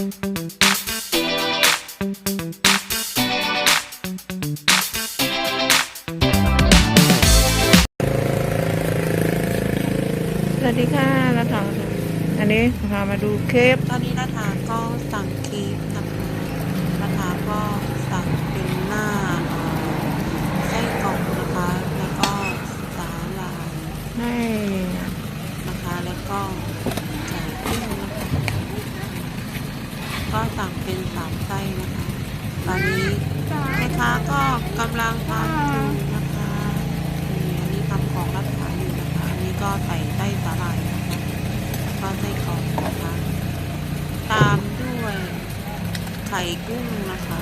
สวัสดีค่ะแล้วค่ะอันนี้พามาดูเคปตอนนี้นาถาก็สั่งเค้กนะคะนาถาก็สั่งเป็นหน้าเอ่อไส้กรอกนะคะ แล้วก็สาหร่ายให้นะคะ แล้วก็ไก่ปิ้งนะคะ ก็สั่งเป็นสามไส้นะคะ ตอนนี้แม่ค้าก็กำลังทำอยู่นะคะนี่อันนี้ทำของรัดขายอยู่นะคะ อันนี้ก็ใส่ไส้สาหร่ายนะคะก็ไส้กรอกนะคะ ตามด้วยไข่กุ้งนะคะ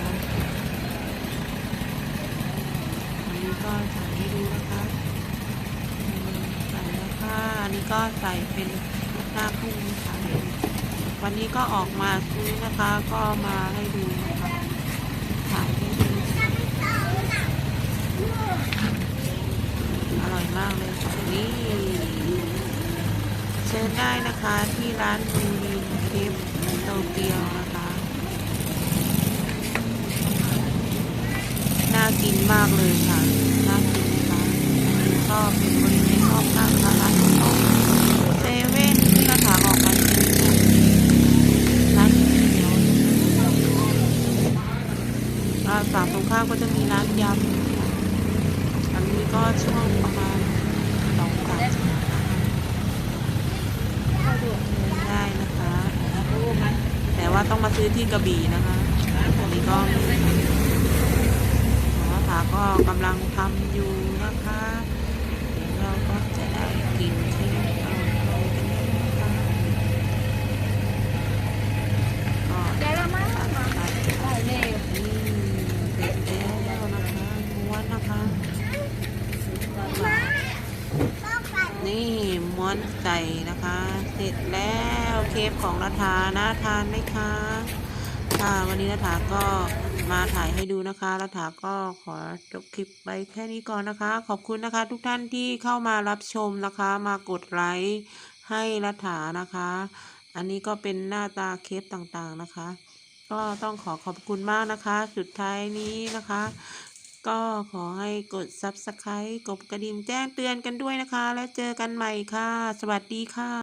อันนี้ก็ใส่ให้ดูนะคะใส่แล้วค่ะอันนี้ก็ใส่เป็นหน้ากุ้งนะคะ วันนี้ก็ออกมาซื้อนะคะ ก็มาให้ดูนะคะถ่ายให้ดูอร่อยมากเลยค่ะนี่เชิญได้นะคะที่ร้านบูรินเคฟโตเกียวนะคะน่ากินมากเลยค่ะน่ากินค่ะอันนี้ก็เป็นบริเวณรอบข้างค่ะร้านของโต๊ะเซเว่นที่กระถางออกมาซื้อค่ะร้านก๋วยเตี๋ยวอ่า ฝั่งตรงข้ามก็จะมีร้านยำอันนี้ก็ช่วงประมาณสองสามทุ่มนะคะได้นะคะ แต่ว่าต้องมาซื้อที่กระบี่นะคะอันนี้ก็มีหมอถาก็กำลังทำอยู่นะคะเดี๋ยวเราก็จะได้กินที่เราลงกันแล้วนะคะก็ ได้แล้วมั้ง ตัดไป ได้เลย นี่เสร็จแล้วนะคะม้วนนะคะ นี่ ม้วนไก่นะคะ เสร็จแล้วเคฟของนาทาน่าทานไหมคะค่ะวันนี้นาถาก็มาถ่ายให้ดูนะคะนาถาก็ขอจบคลิปไปแค่นี้ก่อนนะคะ ขอบคุณนะคะ ทุกท่านที่เข้ามารับชมนะคะ มากดไลค์ให้นาถานะคะ อันนี้ก็เป็นหน้าตาเคฟต่างๆนะคะ ก็ต้องขอขอบคุณมากนะคะ สุดท้ายนี้นะคะ ก็ขอให้กด subscribe กดกระดิ่งแจ้งเตือนกันด้วยนะคะ แล้วเจอกันใหม่ค่ะ สวัสดีค่ะ